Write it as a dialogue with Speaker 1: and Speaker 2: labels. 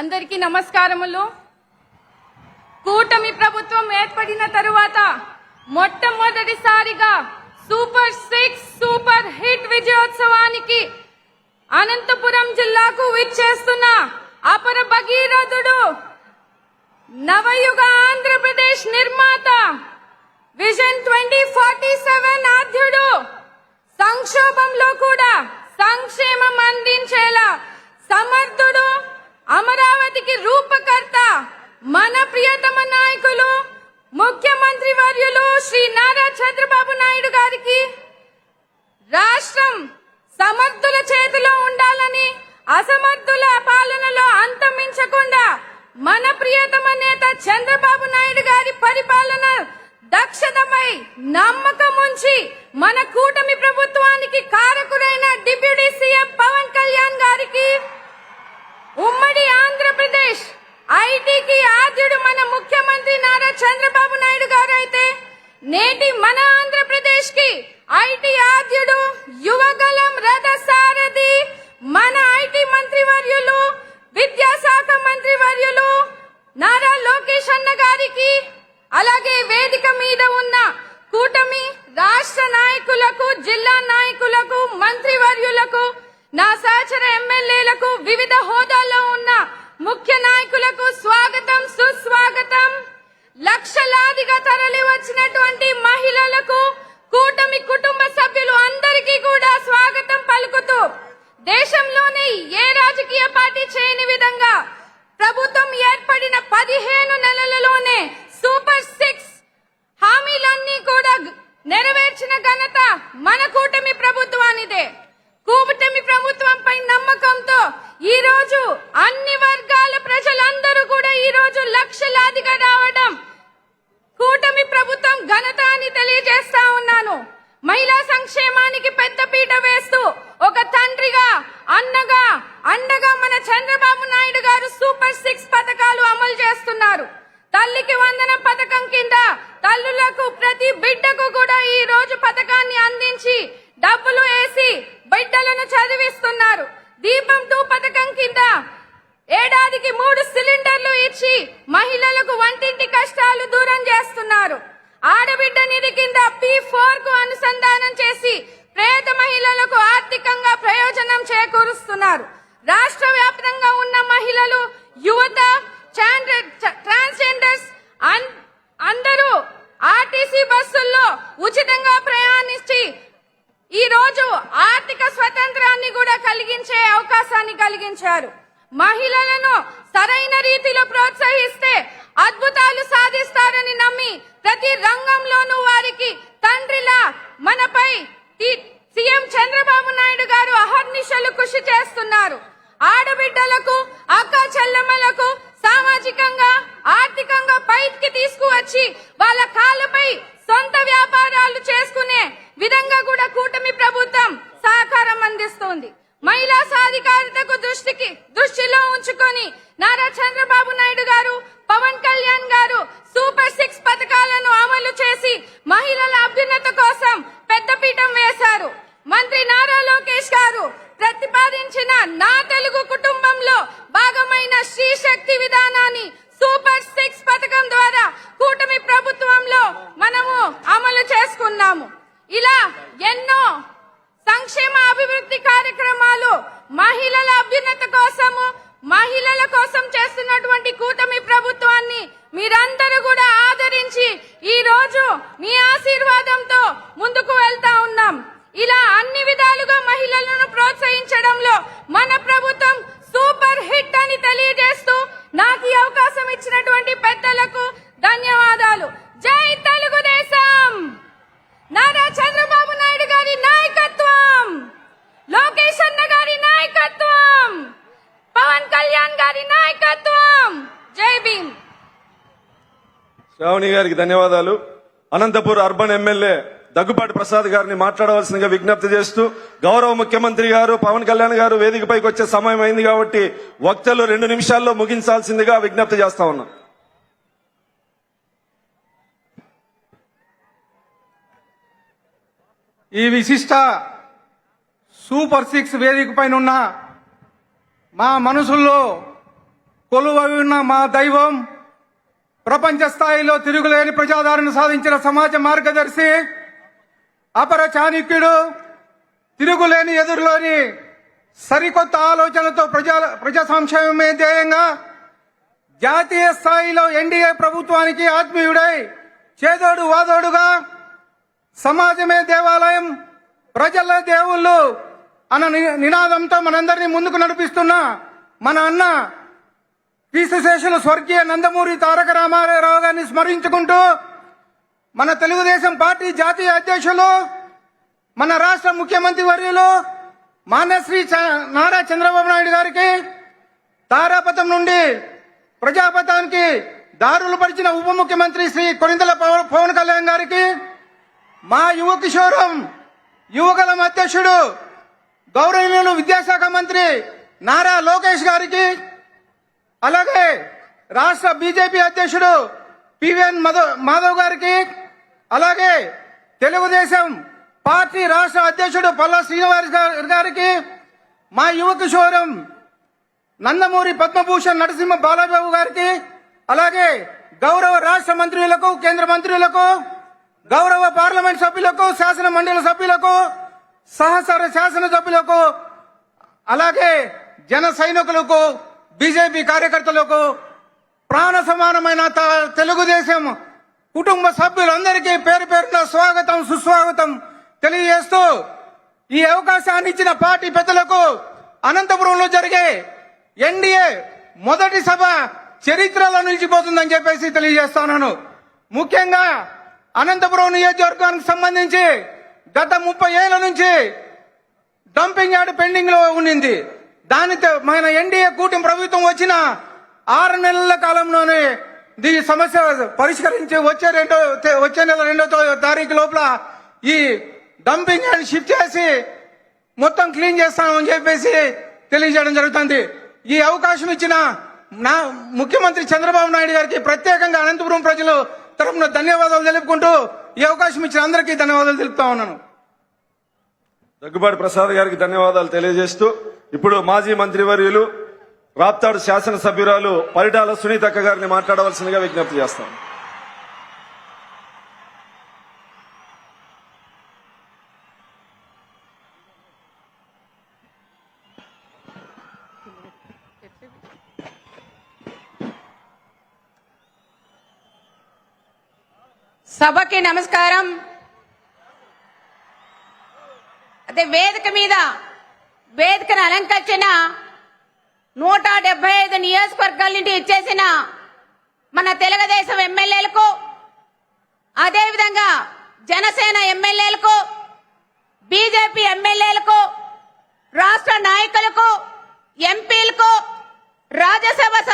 Speaker 1: అందరికీ నమస్కారములు. కూటమి ప్రభుత్వం ఏర్పడిన తరువాత మొట్టమొదటిసారిగా సూపర్ సిక్స్ సూపర్ హిట్ విజయోత్సవానికి అనంతపురం జిల్లాకు విచ్చేస్తున్న అపర భగీరథుడు నవయుగ ఆంధ్రప్రదేశ్ నిర్మాత విజన్ ట్వంటీ ఫార్టీ సెవెన్ ఆద్యుడు సంక్షోభంలో కూడా సంక్షేమం అందించే సమర్థుల చేతిలో ఉండాలని అసమర్థుల పాలనలో అంతమించకుండా మన ప్రియతమ నేత చంద్రబాబు నాయుడు గారి పరిపాలన దక్షతపై నమ్మకం ఉంచి మన కూటమి ప్రభుత్వానికి కారకుడైన డిప్యూటీ సీఎం పవన్ కళ్యాణ్ గారికి ఉమ్మడి ఆంధ్రప్రదేశ్ ఐటీకి ఆద్యుడు మన ముఖ్యమంత్రి నారా చంద్రబాబు నాయుడు గారు అయితే నేటి మన ఆంధ్రప్రదేశ్కి ఐటీ ఆద్యుడు యువగలం రథ సారథి మన ఐటీ మంత్రి వర్యులు విద్యాశాఖ మంత్రి వర్యులు నారా లోకేష్ అన్న గారికి అలాగే వేదిక మీద ఉన్న కూటమి రాష్ట్ర నాయకులకు జిల్లా నాయకులకు మంత్రివర్యులకు నా సహచర ఎమ్మెల్యేలకు వివిధ హోదాల్లో ఉన్న ముఖ్య నాయకులకు స్వాగతం సుస్వాగతం. లక్షలాదిగా తరలి వచ్చినటువంటి మహిళలకు కూటమి కుటుంబ సభ్యులు అందరికీ కూడా స్వాగతం పలుకుతూ దేశంలోనే ఏ రాజకీయ పార్టీ చేయని విధంగా ప్రభుత్వం ఏర్పడిన పదిహేను నెలలలోనే సూపర్ సిక్స్ హామీలన్నీ కూడా గ- నెరవేర్చిన ఘనత మన కూటమి ప్రభుత్వానిదే కూటమి ప్రభుత్వంపై నమ్మకంతో ఈ రోజు అన్ని వర్గాల ప్రజలందరూ కూడా ఈ రోజు లక్షలాదిగా రావడం కూటమి ప్రభుత్వం ఘనత అని తెలియజేస్తా ఉన్నాను మహిళా సంక్షేమానికి పెద్దపీట వేస్తూ ఒక తండ్రిగా అన్నగా అండగా మన చంద్రబాబు నాయుడు గారు సూపర్ సిక్స్ పథకాలు అమలు చేస్తున్నారు తల్లికి వందనం పథకం కింద తల్లులకు ప్రతి బిడ్డకు కూడా ఈ రోజు పథకాన్ని అందించి డబ్బులు వేసి బిడ్డలను చదివిస్తున్నారు దీపం టూ పథకం కింద ఏడాదికి మూడు సిలిండర్లు ఇచ్చి మహిళలకు వంటింటి కష్టాలు దూరం చేస్తున్నారు ఆడబిడ్డ నిధి కింద పి ఫోర్కు అనుసంధానం చేసి పేద మహిళలకు ఆర్థికంగా ప్రయోజనం చేకూరుస్తున్నారు. రాష్ట్ర వ్యాప్తంగా ఉన్న మహిళలు యువత ట్రాన్స్జెండర్స్ అన్- అందరూ ఆర్టీసీ బస్సుల్లో ఉచితంగా ప్రయాణించి ఈ రోజు ఆర్థిక స్వతంత్రాన్ని కూడా కలిగించే అవకాశాన్ని కలిగించారు. మహిళలను సరైన రీతిలో ప్రోత్సహిస్తే అద్భుతాలు సాధిస్తారని నమ్మి ప్రతి రంగంలోనూ వారికి తండ్రిలా మనపై టి- సీఎం చంద్రబాబు నాయుడు గారు అహర్నిశలు కృషి చేస్తున్నారు ఆడబిడ్డలకు అక్క చెల్లెమ్మలకు సామాజికంగా ఆర్థికంగా పైకి తీసుకువచ్చి వాళ్ళ కాళ్ళపై సొంత వ్యాపారాలు చేసుకునే విధంగా కూడా కూటమి ప్రభుత్వం సహకారం అందిస్తుంది మహిళా సాధికారతకు దృష్టికి దృష్టిలో ఉంచుకొని నారా చంద్రబాబు నాయుడు గారు పవన్ కళ్యాణ్ గారు సూపర్ సిక్స్ పథకాలను అమలు చేసి మహిళల అభ్యున్నత కోసం పెద్దపీఠం వేశారు. మంత్రి నారా లోకేష్ గారు ప్రతిపాదించిన నా తెలుగు కుటుంబంలో భాగమైన శ్రీ శక్తి విధానాన్ని సూపర్ సిక్స్ పథకం ద్వారా కూటమి ప్రభుత్వంలో మనము అమలు చేసుకున్నాము. ఇలా ఎన్నో సంక్షేమ అభివృద్ధి కార్యక్రమాలు మహిళల అభ్యున్నత కోసము మహిళల కోసం చేస్తున్నటువంటి కూటమి ప్రభుత్వాన్ని మీరందరూ కూడా ఆదరించి ఈ రోజు మీ ఆశీర్వాదంతో ముందుకు వెళ్తా ఉన్నాం. ఇలా అన్ని విధాలుగా మహిళలను ప్రోత్సహించడంలో మన ప్రభుత్వం సూపర్ హిట్ అని తెలియజేస్తూ నాకు ఈ అవకాశం ఇచ్చినటువంటి పెద్దలకు ధన్యవాదాలు. జై తెలుగుదేశం నారా చంద్రబాబు నాయుడు గారి నాయకత్వం లోకేష్ అన్న గారి నాయకత్వం పవన్ కళ్యాణ్ గారి నాయకత్వం జై భీమ్
Speaker 2: శ్రావణి గారికి ధన్యవాదాలు. అనంతపూర్ అర్బన్ ఎమ్మెల్యే దగ్గుపాటి ప్రసాద్ గారిని మాట్లాడవలసిందిగా విజ్ఞప్తి చేస్తూ గౌరవ ముఖ్యమంత్రి గారు పవన్ కళ్యాణ్ గారు వేదికపైకి వచ్చే సమయం అయింది కాబట్టి వక్తలు రెండు నిమిషాల్లో ముగించాల్సిందిగా విజ్ఞప్తి చేస్తా ఉన్నా.
Speaker 3: ఈ విశిష్ట సూపర్ సిక్స్ వేదిక పైన ఉన్న మా మనసుల్లో కొలువై ఉన్న మా దైవం ప్రపంచ స్థాయిలో తిరుగులేని ప్రజాదరణ సాధించిన సమాజ మార్గదర్శి అపర చాణక్యుడు తిరుగులేని ఎదురులోని సరికొత్త ఆలోచనతో ప్రజా ప్రజా సంక్షేమమే ధ్యేయంగా జాతీయ స్థాయిలో ఎన్డీఏ ప్రభుత్వానికి ఆత్మీయుడై చేదోడు వాదోడుగా సమాజమే దేవాలయం ప్రజల దేవుళ్ళు అన్న నినాదంతో మనందరినీ ముందుకు నడిపిస్తున్న మన అన్న క్రీస్తుశేషులు స్వర్గీయ నందమూరి తారక రామారావు గారిని స్మరించుకుంటూ మన తెలుగుదేశం పార్టీ జాతీయ అధ్యక్షులు మన రాష్ట్ర ముఖ్యమంత్రి వర్యులు మాన్యశ్రీ చ- నారా చంద్రబాబు నాయుడు గారికి తారాపథం నుండి ప్రజాపథానికి దారులు పరిచిన ఉప ముఖ్యమంత్రి శ్రీ కొనిందల పవన్ కళ్యాణ్ గారికి మా యువ కిషోరం యువగలం అధ్యక్షుడు గౌరవనీయులు విద్యాశాఖ మంత్రి నారా లోకేష్ గారికి అలాగే రాష్ట్ర బీజేపీ అధ్యక్షుడు పివిఎన్ మాధవ్ గారికి అలాగే తెలుగుదేశం పార్టీ రాష్ట్ర అధ్యక్షుడు పల్లా శ్రీనివాస్ గారి- గారికి మా యువ కిషోరం నందమూరి పద్మభూషణ్ నరసింహ బాలబాబు గారికి అలాగే గౌరవ రాష్ట్ర మంత్రులకు కేంద్ర మంత్రులకు గౌరవ పార్లమెంట్ సభ్యులకు శాసన మండలి సభ్యులకు సహసర శాసన సభ్యులకు అలాగే జన సైనికులకు బీజేపీ కార్యకర్తలకు ప్రాణ సమానమైన త- తెలుగుదేశం కుటుంబ సభ్యులందరికీ పేరు పేరున స్వాగతం సుస్వాగతం తెలియజేస్తూ ఈ అవకాశాన్ని ఇచ్చిన పార్టీ పెద్దలకు అనంతపురంలో జరిగే ఎన్డీఏ మొదటి సభ చరిత్రలో నిలిచిపోతుందని చెప్పేసి తెలియజేస్తున్నాను ముఖ్యంగా అనంతపురం నియోజకవర్గానికి సంబంధించి గత ముప్పై ఏళ్ళ నుంచి డంపింగ్ యార్డ్ పెండింగ్లో ఉండింది దానితో మన ఎన్డీఏ కూటమి ప్రభుత్వం వచ్చిన ఆరు నెలల కాలంలోనే దీని సమస్య పరిష్కరించి వచ్చే రెండో వచ్చే నెల రెండో తో- తారీఖు లోపల ఈ డంపింగ్ అని షిఫ్ట్ చేసి మొత్తం క్లీన్ చేస్తామని చెప్పేసి తెలియజేయడం జరుగుతుంది. ఈ అవకాశం ఇచ్చిన నా ముఖ్యమంత్రి చంద్రబాబు నాయుడు గారికి ప్రత్యేకంగా అనంతపురం ప్రజలు తరఫున ధన్యవాదాలు తెలుపుకుంటూ ఈ అవకాశం ఇచ్చిన అందరికీ ధన్యవాదాలు తెలుపుతా ఉన్నాను.
Speaker 2: దగ్గుబాటి ప్రసాద్ గారికి ధన్యవాదాలు తెలియజేస్తూ ఇప్పుడు మాజీ మంత్రివర్యులు రాప్తాడు శాసనసభ్యురాలు పరిటాల సునీతక్క గారిని మాట్లాడవలసిందిగా విజ్ఞప్తి చేస్తాం.
Speaker 4: సభకి నమస్కారం. అదే వేదిక మీద వేదికను అలంకరించిన నూట డెబ్బై ఐదు నియోజకవర్గాల నుండి ఇచ్చేసిన మన తెలుగుదేశం ఎమ్మెల్యేలకు అదేవిధంగా జనసేన ఎమ్మెల్యేలకు బీజేపీ ఎమ్మెల్యేలకు రాష్ట్ర నాయకులకు ఎంపీలకు రాజ్యసభ